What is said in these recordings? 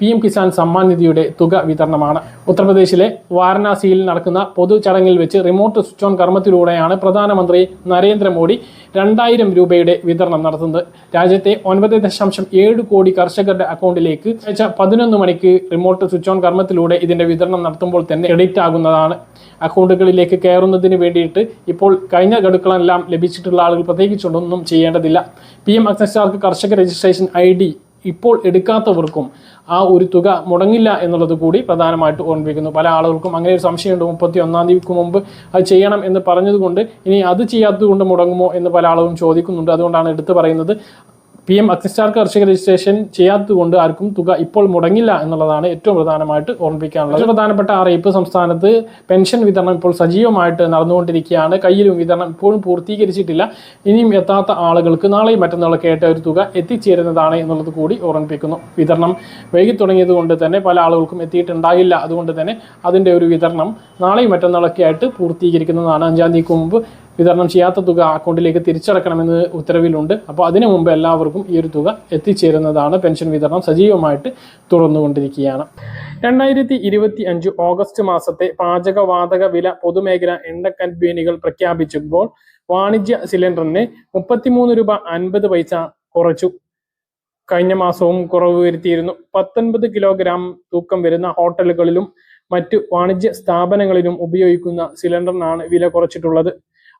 P M Kisan Samman നിധിയുടെ തുക വിതരണമാണ്. ഉത്തർപ്രദേശിലെ വാരണാസിയിൽ നടക്കുന്ന പൊതു ചടങ്ങിൽ വെച്ച് റിമോട്ട് സ്വിച്ച് ഓൺ കർമ്മത്തിലൂടെയാണ് പ്രധാനമന്ത്രി നരേന്ദ്രമോദി രണ്ടായിരം രൂപയുടെ വിതരണം നടത്തുന്നത്. രാജ്യത്തെ ഒൻപത് ദശാംശം ഏഴ് കോടി കർഷകരുടെ അക്കൗണ്ടിലേക്ക് ആഴ്ച പതിനൊന്ന് മണിക്ക് റിമോട്ട് സ്വിച്ച് ഓൺ കർമ്മത്തിലൂടെ ഇതിന്റെ വിതരണം നടത്തുമ്പോൾ തന്നെ ക്രെഡിറ്റ് ആകുന്നതാണ്. അക്കൗണ്ടുകളിലേക്ക് കയറുന്നതിന് വേണ്ടിയിട്ട് ഇപ്പോൾ കഴിഞ്ഞ ഗഡുക്കളെല്ലാം ലഭിച്ചിട്ടുള്ള ആളുകൾ പ്രത്യേകിച്ചൊന്നും ചെയ്യേണ്ടതില്ല. പി എം അഗ്നസ്റ്റാർക്ക് കർഷക രജിസ്ട്രേഷൻ ഐ ഇപ്പോൾ എടുക്കാത്തവർക്കും ആ ഒരു തുക മുടങ്ങില്ല എന്നുള്ളത് കൂടി പ്രധാനമായിട്ട് ഓർമ്മിപ്പിക്കുന്നു. പല ആളുകൾക്കും അങ്ങനെ ഒരു സംശയമുണ്ട്. മുപ്പത്തി ഒന്നാം തീയതിക്ക് മുമ്പ് അത് ചെയ്യണം എന്ന് പറഞ്ഞതുകൊണ്ട് ഇനി അത് ചെയ്യാത്തത് കൊണ്ട് മുടങ്ങുമോ എന്ന് പല ആളുകളും ചോദിക്കുന്നുണ്ട്. അതുകൊണ്ടാണ് എടുത്തു പറയുന്നത്. പി എം അഗ്നിസ്റ്റാർ കർഷക രജിസ്ട്രേഷൻ ചെയ്യാത്തതുകൊണ്ട് ആർക്കും തുക ഇപ്പോൾ മുടങ്ങില്ല എന്നുള്ളതാണ് ഏറ്റവും പ്രധാനമായിട്ട് ഓർമ്മിപ്പിക്കാനുള്ളത്. പ്രധാനപ്പെട്ട അറിയിപ്പ് സംസ്ഥാനത്ത് പെൻഷൻ വിതരണം ഇപ്പോൾ സജീവമായിട്ട് നടന്നുകൊണ്ടിരിക്കുകയാണ്. കയ്യിലും വിതരണം ഇപ്പോഴും പൂർത്തീകരിച്ചിട്ടില്ല. ഇനിയും എത്താത്ത ആളുകൾക്ക് നാളെയും മറ്റന്നാളൊക്കെ ആയിട്ട് ഒരു തുക എത്തിച്ചേരുന്നതാണ് എന്നുള്ളത് കൂടി ഓർമ്മിപ്പിക്കുന്നു. വിതരണം വൈകി തുടങ്ങിയത് കൊണ്ട് തന്നെ പല ആളുകൾക്കും എത്തിയിട്ടുണ്ടാകില്ല. അതുകൊണ്ട് തന്നെ അതിന്റെ ഒരു വിതരണം നാളെയും മറ്റന്നാളൊക്കെ ആയിട്ട് പൂർത്തീകരിക്കുന്നതാണ്. അഞ്ചാം തീയതിക്ക് മുമ്പ് വിതരണം ചെയ്യാത്ത തുക അക്കൗണ്ടിലേക്ക് തിരിച്ചടക്കണമെന്ന് ഉത്തരവിലുണ്ട്. അപ്പോൾ അതിനു മുമ്പ് എല്ലാവർക്കും ഈ ഒരു തുക എത്തിച്ചേരുന്നതാണ് പെൻഷൻ വിതരണം സജീവമായിട്ട് തുറന്നുകൊണ്ടിരിക്കുകയാണ് രണ്ടായിരത്തി ഇരുപത്തി അഞ്ച് ഓഗസ്റ്റ് മാസത്തെ പാചകവാതക വില പൊതുമേഖല എണ്ണ കമ്പനികൾ പ്രഖ്യാപിച്ചപ്പോൾ വാണിജ്യ സിലിണ്ടറിന് മുപ്പത്തിമൂന്ന് രൂപ അൻപത് പൈസ കുറച്ചു. കഴിഞ്ഞ മാസവും കുറവ് വരുത്തിയിരുന്നു. പത്തൊൻപത് കിലോഗ്രാം തൂക്കം വരുന്ന ഹോട്ടലുകളിലും മറ്റു വാണിജ്യ സ്ഥാപനങ്ങളിലും ഉപയോഗിക്കുന്ന സിലിണ്ടറിനാണ് വില കുറച്ചിട്ടുള്ളത്.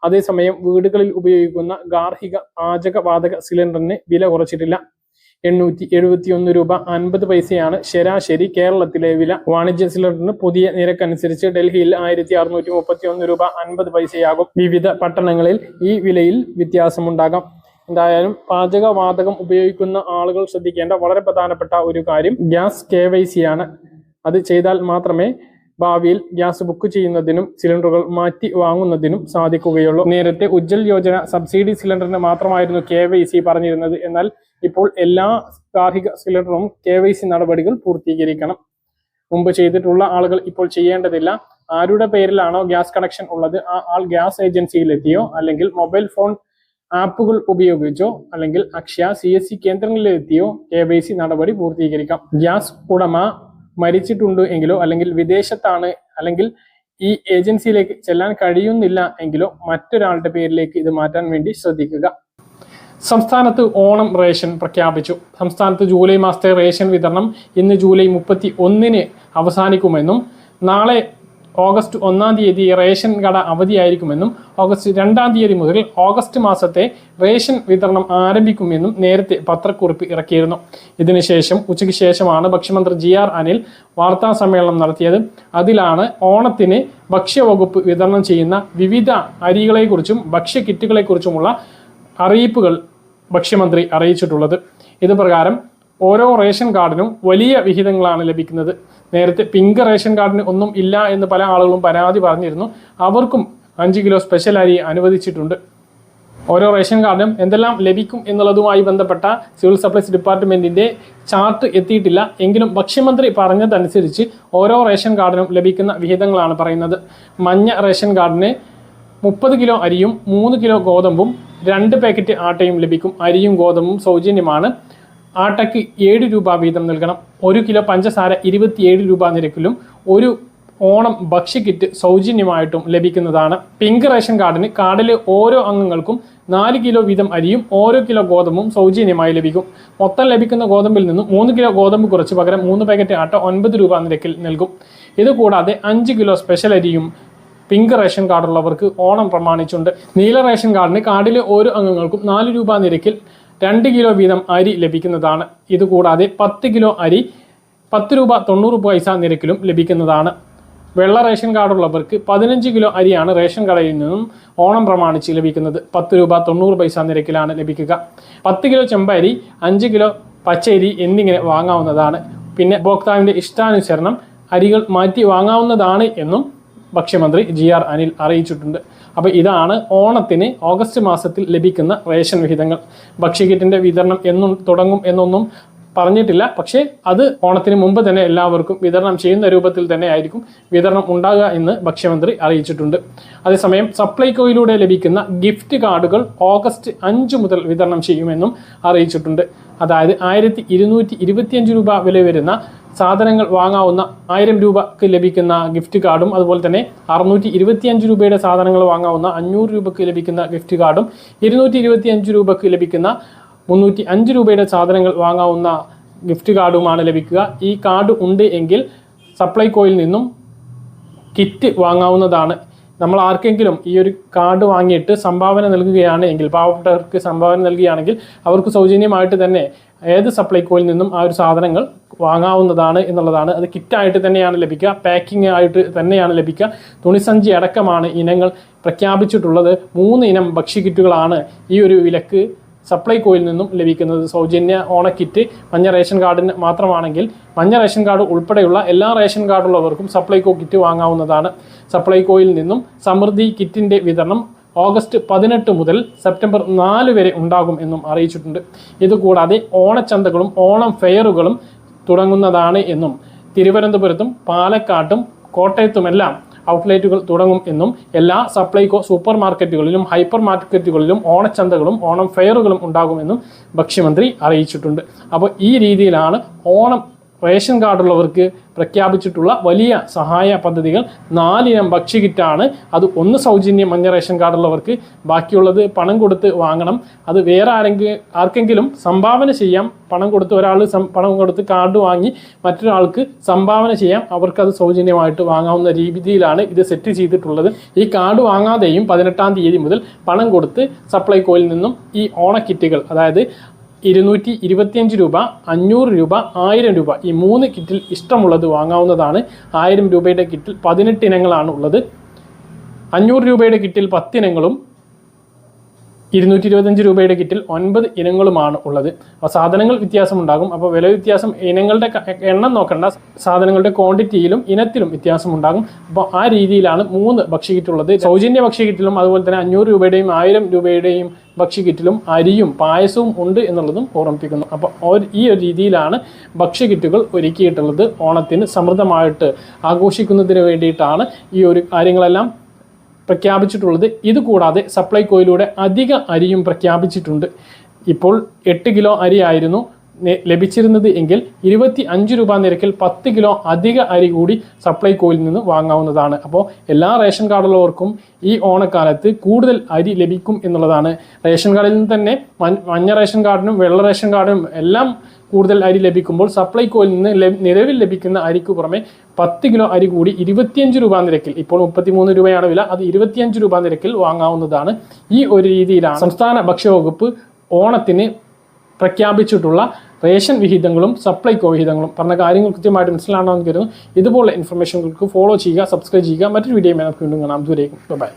അതേസമയം വീടുകളിൽ ഉപയോഗിക്കുന്ന ഗാർഹിക പാചകവാതക സിലിണ്ടറിന് വില കുറച്ചിട്ടില്ല. എണ്ണൂറ്റി എഴുപത്തി ഒന്ന് രൂപ അൻപത് പൈസയാണ് ശരാശരി കേരളത്തിലെ വില. വാണിജ്യ സിലിണ്ടറിന് പുതിയ നിരക്കനുസരിച്ച് ഡൽഹിയിൽ ആയിരത്തി അറുന്നൂറ്റി മുപ്പത്തി ഒന്ന് രൂപ അൻപത് പൈസയാകും. വിവിധ പട്ടണങ്ങളിൽ ഈ വിലയിൽ വ്യത്യാസമുണ്ടാകാം. എന്തായാലും പാചകവാതകം ഉപയോഗിക്കുന്ന ആളുകൾ ശ്രദ്ധിക്കേണ്ട വളരെ പ്രധാനപ്പെട്ട ഒരു കാര്യം ഗ്യാസ് കെ ആണ്. അത് ചെയ്താൽ മാത്രമേ ഭാവിയിൽ ഗ്യാസ് ബുക്ക് ചെയ്യുന്നതിനും സിലിണ്ടറുകൾ മാറ്റി വാങ്ങുന്നതിനും സാധിക്കുകയുള്ളൂ. നേരത്തെ ഉജ്ജൽ യോജന സബ്സിഡി സിലിണ്ടറിന് മാത്രമായിരുന്നു കെ വൈ സി പറഞ്ഞിരുന്നത്. എന്നാൽ ഇപ്പോൾ എല്ലാ ഗാർഹിക സിലിണ്ടറും കെ വൈ സി നടപടികൾ പൂർത്തീകരിക്കണം. മുമ്പ് ചെയ്തിട്ടുള്ള ആളുകൾ ഇപ്പോൾ ചെയ്യേണ്ടതില്ല. ആരുടെ പേരിലാണോ ഗ്യാസ് കണക്ഷൻ ഉള്ളത്? ആ ആൾ ഗ്യാസ് ഏജൻസിയിലെത്തിയോ? അല്ലെങ്കിൽ മൊബൈൽ ഫോൺ ആപ്പുകൾ ഉപയോഗിച്ചോ? അല്ലെങ്കിൽ അക്ഷയ സി എസ് സി കേന്ദ്രങ്ങളിലെത്തിയോ? കെ വൈ സി നടപടി പൂർത്തീകരിക്കാം. ഗ്യാസ് ഉടമ മരിച്ചിട്ടുണ്ട് എങ്കിലോ അല്ലെങ്കിൽ വിദേശത്താണ് അല്ലെങ്കിൽ ഈ ഏജൻസിയിലേക്ക് ചെല്ലാൻ കഴിയുന്നില്ല എങ്കിലോ മറ്റൊരാളുടെ പേരിലേക്ക് ഇത് മാറ്റാൻ വേണ്ടി ശ്രദ്ധിക്കുക. സംസ്ഥാനത്ത് ഓണം റേഷൻ പ്രഖ്യാപിച്ചു. സംസ്ഥാനത്ത് ജൂലൈ മാസത്തെ റേഷൻ വിതരണം ഇന്ന് ജൂലൈ മുപ്പത്തി ഒന്നിന് അവസാനിക്കുമെന്നും നാളെ ഓഗസ്റ്റ് ഒന്നാം തീയതി റേഷൻ കട അവധിയായിരിക്കുമെന്നും ഓഗസ്റ്റ് രണ്ടാം തീയതി മുതൽ ഓഗസ്റ്റ് മാസത്തെ റേഷൻ വിതരണം ആരംഭിക്കുമെന്നും നേരത്തെ പത്രക്കുറിപ്പ് ഇറക്കിയിരുന്നു. ഇതിനുശേഷം ഉച്ചയ്ക്ക് ശേഷമാണ് ഭക്ഷ്യമന്ത്രി ജി ആർ അനിൽ വാർത്താ സമ്മേളനം നടത്തിയത്. അതിലാണ് ഓണത്തിന് ഭക്ഷ്യവകുപ്പ് വിതരണം ചെയ്യുന്ന വിവിധ അരികളെക്കുറിച്ചും ഭക്ഷ്യ കിറ്റുകളെക്കുറിച്ചുമുള്ള അറിയിപ്പുകൾ ഭക്ഷ്യമന്ത്രി അറിയിച്ചിട്ടുള്ളത്. ഇത് പ്രകാരം ഓരോ റേഷൻ കാർഡിനും വലിയ വിഹിതങ്ങളാണ് ലഭിക്കുന്നത്. നേരത്തെ പിങ്ക് റേഷൻ കാർഡിന് ഒന്നും ഇല്ല എന്ന് പല ആളുകളും പരാതി പറഞ്ഞിരുന്നു. അവർക്കും അഞ്ച് കിലോ സ്പെഷ്യൽ അരി അനുവദിച്ചിട്ടുണ്ട്. ഓരോ റേഷൻ കാർഡിനും എന്തെല്ലാം ലഭിക്കും എന്നുള്ളതുമായി ബന്ധപ്പെട്ട സിവിൽ സപ്ലൈസ് ഡിപ്പാർട്ട്മെന്റിന്റെ ചാർട്ട് എത്തിയിട്ടില്ല. എങ്കിലും ഭക്ഷ്യമന്ത്രി പറഞ്ഞതനുസരിച്ച് ഓരോ റേഷൻ കാർഡിനും ലഭിക്കുന്ന വിഹിതങ്ങളാണ് പറയുന്നത്. മഞ്ഞ റേഷൻ കാർഡിന് മുപ്പത് കിലോ അരിയും മൂന്ന് കിലോ ഗോതമ്പും രണ്ട് പാക്കറ്റ് ആട്ടയും ലഭിക്കും. അരിയും ഗോതമ്പും സൗജന്യമാണ്. ആട്ടയ്ക്ക് ഏഴ് രൂപ വീതം നൽകണം. ഒരു കിലോ പഞ്ചസാര ഇരുപത്തിയേഴ് രൂപ നിരക്കിലും ഒരു ഓണം ഭക്ഷ്യക്കിറ്റ് സൗജന്യമായിട്ടും ലഭിക്കുന്നതാണ്. പിങ്ക് റേഷൻ കാർഡിന് കാർഡിലെ ഓരോ അംഗങ്ങൾക്കും നാല് കിലോ വീതം അരിയും ഓരോ കിലോ ഗോതമ്പും സൗജന്യമായി ലഭിക്കും. മൊത്തം ലഭിക്കുന്ന ഗോതമ്പിൽ നിന്നും മൂന്ന് കിലോ ഗോതമ്പ് കുറച്ച് പകരം മൂന്ന് പാക്കറ്റ് ആട്ട ഒൻപത് രൂപ നിരക്കിൽ നൽകും. ഇതുകൂടാതെ അഞ്ച് കിലോ സ്പെഷ്യൽ അരിയും പിങ്ക് റേഷൻ കാർഡുള്ളവർക്ക് ഓണം പ്രമാണിച്ചുണ്ട്. നീല റേഷൻ കാർഡിന് കാർഡിലെ ഓരോ അംഗങ്ങൾക്കും നാല് രൂപ നിരക്കിൽ രണ്ട് കിലോ വീതം അരി ലഭിക്കുന്നതാണ്. ഇതുകൂടാതെ പത്ത് കിലോ അരി പത്ത് രൂപ തൊണ്ണൂറ് പൈസ നിരക്കിലും ലഭിക്കുന്നതാണ്. വെള്ള റേഷൻ കാർഡുള്ളവർക്ക് പതിനഞ്ച് കിലോ അരിയാണ് റേഷൻ കടയിൽ നിന്നും ഓണം പ്രമാണിച്ച് ലഭിക്കുന്നത്. പത്ത് രൂപ തൊണ്ണൂറ് പൈസ നിരക്കിലാണ് ലഭിക്കുക. പത്ത് കിലോ ചെമ്പരി അഞ്ച് കിലോ പച്ചരി എന്നിങ്ങനെ വാങ്ങാവുന്നതാണ്. പിന്നെ ഉപഭോക്താവിന്റെ ഇഷ്ടാനുസരണം അരികൾ മാറ്റി വാങ്ങാവുന്നതാണ് എന്നും ഭക്ഷ്യമന്ത്രി ജി ആർ അനിൽ അറിയിച്ചിട്ടുണ്ട്. അപ്പോൾ ഇതാണ് ഓണത്തിന് ഓഗസ്റ്റ് മാസത്തിൽ ലഭിക്കുന്ന റേഷൻ വിഹിതങ്ങൾ. ഭക്ഷ്യക്കിറ്റിന്റെ വിതരണം എന്നും തുടങ്ങും എന്നൊന്നും പറഞ്ഞിട്ടില്ല. പക്ഷേ അത് ഓണത്തിന് മുമ്പ് തന്നെ എല്ലാവർക്കും വിതരണം ചെയ്യുന്ന രൂപത്തിൽ തന്നെ ആയിരിക്കും വിതരണം ഉണ്ടാകുക എന്ന് ഭക്ഷ്യമന്ത്രി അറിയിച്ചിട്ടുണ്ട്. അതേസമയം സപ്ലൈകോയിലൂടെ ലഭിക്കുന്ന ഗിഫ്റ്റ് കാർഡുകൾ ഓഗസ്റ്റ് അഞ്ച് മുതൽ വിതരണം ചെയ്യുമെന്നും അറിയിച്ചിട്ടുണ്ട്. അതായത് ആയിരത്തി രൂപ വില വരുന്ന സാധനങ്ങൾ വാങ്ങാവുന്ന ആയിരം രൂപക്ക് ലഭിക്കുന്ന ഗിഫ്റ്റ് കാർഡും അതുപോലെ തന്നെ അറുന്നൂറ്റി ഇരുപത്തിയഞ്ച് രൂപയുടെ സാധനങ്ങൾ വാങ്ങാവുന്ന അഞ്ഞൂറ് രൂപക്ക് ലഭിക്കുന്ന ഗിഫ്റ്റ് കാർഡും ഇരുന്നൂറ്റി ഇരുപത്തിയഞ്ച് രൂപക്ക് ലഭിക്കുന്ന മുന്നൂറ്റി അഞ്ച് രൂപയുടെ സാധനങ്ങൾ വാങ്ങാവുന്ന ഗിഫ്റ്റ് കാർഡുമാണ് ലഭിക്കുക. ഈ കാർഡ് ഉണ്ട് എങ്കിൽ സപ്ലൈകോയിൽ നിന്നും കിറ്റ് വാങ്ങാവുന്നതാണ് നമ്മൾ ആർക്കെങ്കിലും ഈ ഒരു കാർഡ് വാങ്ങിയിട്ട് സംഭാവന നൽകുകയാണ് എങ്കിൽ പാവപ്പെട്ടവർക്ക് സംഭാവന നൽകുകയാണെങ്കിൽ അവർക്ക് സൗജന്യമായിട്ട് തന്നെ ഏത് സപ്ലൈകോയിൽ നിന്നും ആ ഒരു സാധനങ്ങൾ വാങ്ങാവുന്നതാണ് എന്നുള്ളതാണ്. അത് കിറ്റായിട്ട് തന്നെയാണ് ലഭിക്കുക. പാക്കിംഗ് ആയിട്ട് തന്നെയാണ് ലഭിക്കുക. തുണിസഞ്ചി അടക്കമാണ് ഇനങ്ങൾ പ്രഖ്യാപിച്ചിട്ടുള്ളത്. മൂന്ന് ഇനം ഭക്ഷ്യ കിറ്റുകളാണ് ഈ ഒരു വിലക്ക് സപ്ലൈകോയിൽ നിന്നും ലഭിക്കുന്നത് സൗജന്യ ഓണക്കിറ്റ് മഞ്ഞ റേഷൻ കാർഡിന് മാത്രമാണെങ്കിൽ മഞ്ഞ റേഷൻ കാർഡ് ഉൾപ്പെടെയുള്ള എല്ലാ റേഷൻ കാർഡുള്ളവർക്കും സപ്ലൈകോ കിറ്റ് വാങ്ങാവുന്നതാണ്. സപ്ലൈകോയിൽ നിന്നും സമൃദ്ധി കിറ്റിന്റെ വിതരണം ഓഗസ്റ്റ് പതിനെട്ട് മുതൽ സെപ്റ്റംബർ നാല് വരെ ഉണ്ടാകും എന്നും അറിയിച്ചിട്ടുണ്ട്. ഇതുകൂടാതെ ഓണച്ചന്തകളും ഓണം ഫെയറുകളും തുടങ്ങുന്നതാണ് എന്നും തിരുവനന്തപുരത്തും പാലക്കാട്ടും കോട്ടയത്തുമെല്ലാം ഔട്ട്ലെറ്റുകൾ തുടങ്ങും എന്നും എല്ലാ സപ്ലൈകോ സൂപ്പർ മാർക്കറ്റുകളിലും ഹൈപ്പർ മാർക്കറ്റുകളിലും ഓണച്ചന്തകളും ഓണം ഫെയറുകളും ഉണ്ടാകുമെന്നും ഭക്ഷ്യമന്ത്രി അറിയിച്ചിട്ടുണ്ട്. അപ്പോൾ ഈ രീതിയിലാണ് ഓണം റേഷൻ കാർഡുള്ളവർക്ക് പ്രഖ്യാപിച്ചിട്ടുള്ള വലിയ സഹായ പദ്ധതികൾ നാലിനം ഭക്ഷ്യകിറ്റാണ് അത് ഒന്ന് സൗജന്യം മഞ്ഞ റേഷൻ കാർഡുള്ളവർക്ക് ബാക്കിയുള്ളത് പണം കൊടുത്ത് വാങ്ങണം. അത് വേറെ ആരെങ്കിലും ആർക്കെങ്കിലും സംഭാവന ചെയ്യാം. പണം കൊടുത്ത് ഒരാൾ പണം കൊടുത്ത് കാർഡ് വാങ്ങി മറ്റൊരാൾക്ക് സംഭാവന ചെയ്യാം. അവർക്കത് സൗജന്യമായിട്ട് വാങ്ങാവുന്ന രീതിയിലാണ് ഇത് സെറ്റ് ചെയ്തിട്ടുള്ളത്. ഈ കാർഡ് വാങ്ങാതെയും പതിനെട്ടാം തീയതി മുതൽ പണം കൊടുത്ത് സപ്ലൈകോയിൽ നിന്നും ഈ ഓണക്കിറ്റുകൾ അതായത് ഇരുന്നൂറ്റി ഇരുപത്തിയഞ്ച് രൂപ അഞ്ഞൂറ് രൂപ ആയിരം രൂപ ഈ മൂന്ന് കിറ്റിൽ ഇഷ്ടമുള്ളത് വാങ്ങാവുന്നതാണ്. ആയിരം രൂപയുടെ കിറ്റിൽ പതിനെട്ട് ഇനങ്ങളാണ് ഉള്ളത്. അഞ്ഞൂറ് രൂപയുടെ കിറ്റിൽ പത്തിനങ്ങളും ഇരുന്നൂറ്റി ഇരുപത്തഞ്ച് രൂപയുടെ കിറ്റിൽ ഒൻപത് ഇനങ്ങളുമാണ് ഉള്ളത്. അപ്പോൾ സാധനങ്ങൾ വ്യത്യാസമുണ്ടാകും. അപ്പോൾ വില വ്യത്യാസം ഇനങ്ങളുടെ എണ്ണം നോക്കണ്ട. സാധനങ്ങളുടെ ക്വാണ്ടിറ്റിയിലും ഇനത്തിലും വ്യത്യാസം ഉണ്ടാകും അപ്പോൾ ആ രീതിയിലാണ് മൂന്ന് ഭക്ഷ്യകിറ്റുള്ളത്. സൗജന്യ ഭക്ഷ്യകിറ്റിലും അതുപോലെ തന്നെ അഞ്ഞൂറ് രൂപയുടെയും ആയിരം രൂപയുടെയും ഭക്ഷ്യകിറ്റിലും അരിയും പായസവും ഉണ്ട് എന്നുള്ളതും ഓർമ്മിപ്പിക്കുന്നു. അപ്പോൾ ഈ ഒരു രീതിയിലാണ് ഭക്ഷ്യകിറ്റുകൾ ഒരുക്കിയിട്ടുള്ളത്. ഓണത്തിന് സമൃദ്ധമായിട്ട് ആഘോഷിക്കുന്നതിന് വേണ്ടിയിട്ടാണ് ഈ ഒരു കാര്യങ്ങളെല്ലാം പ്രഖ്യാപിച്ചിട്ടുള്ളത്. ഇതുകൂടാതെ സപ്ലൈകോയിലൂടെ അധിക അരിയും പ്രഖ്യാപിച്ചിട്ടുണ്ട്. ഇപ്പോൾ എട്ട് കിലോ അരി ആയിരുന്നു നെ- ലഭിച്ചിരുന്നത് എങ്കിൽ ഇരുപത്തി അഞ്ച് രൂപ നിരക്കിൽ പത്ത് കിലോ അധിക അരി കൂടി സപ്ലൈകോയിൽ നിന്ന് വാങ്ങാവുന്നതാണ്. അപ്പോൾ എല്ലാ റേഷൻ കാർഡുള്ളവർക്കും ഈ ഓണക്കാലത്ത് കൂടുതൽ അരി ലഭിക്കും എന്നുള്ളതാണ്. റേഷൻ കാർഡിൽ നിന്ന് തന്നെ മഞ്ഞ റേഷൻ കാർഡിനും വെള്ള റേഷൻ കാർഡിനും എല്ലാം കൂടുതൽ അരി ലഭിക്കുമ്പോൾ സപ്ലൈകോയിൽ നിന്ന് നിലവിൽ ലഭിക്കുന്ന അരിക്ക് പുറമെ പത്ത് കിലോ അരി കൂടി ഇരുപത്തിയഞ്ച് രൂപ നിരക്കിൽ. ഇപ്പോൾ മുപ്പത്തിമൂന്ന് രൂപയാണ് വില. അത് ഇരുപത്തിയഞ്ച് രൂപ നിരക്കിൽ വാങ്ങാവുന്നതാണ്. ഈ ഒരു രീതിയിലാണ് സംസ്ഥാന ഭക്ഷ്യവകുപ്പ് ഓണത്തിന് പ്രഖ്യാപിച്ചിട്ടുള്ള റേഷൻ വിഹിതങ്ങളും സപ്ലൈകോ വിഹിതങ്ങളും. പറഞ്ഞ കാര്യങ്ങൾ കൃത്യമായിട്ട് മനസ്സിലാണെന്ന് കരുതുന്നു. ഇതുപോലുള്ള ഇൻഫർമേഷനുകൾക്ക് ഫോളോ ചെയ്യുക സബ്സ്ക്രൈബ് ചെയ്യുക. മറ്റൊരു വീഡിയോ നമുക്ക് വീണ്ടും കാണാം. ദൂരേക്കും ബൈ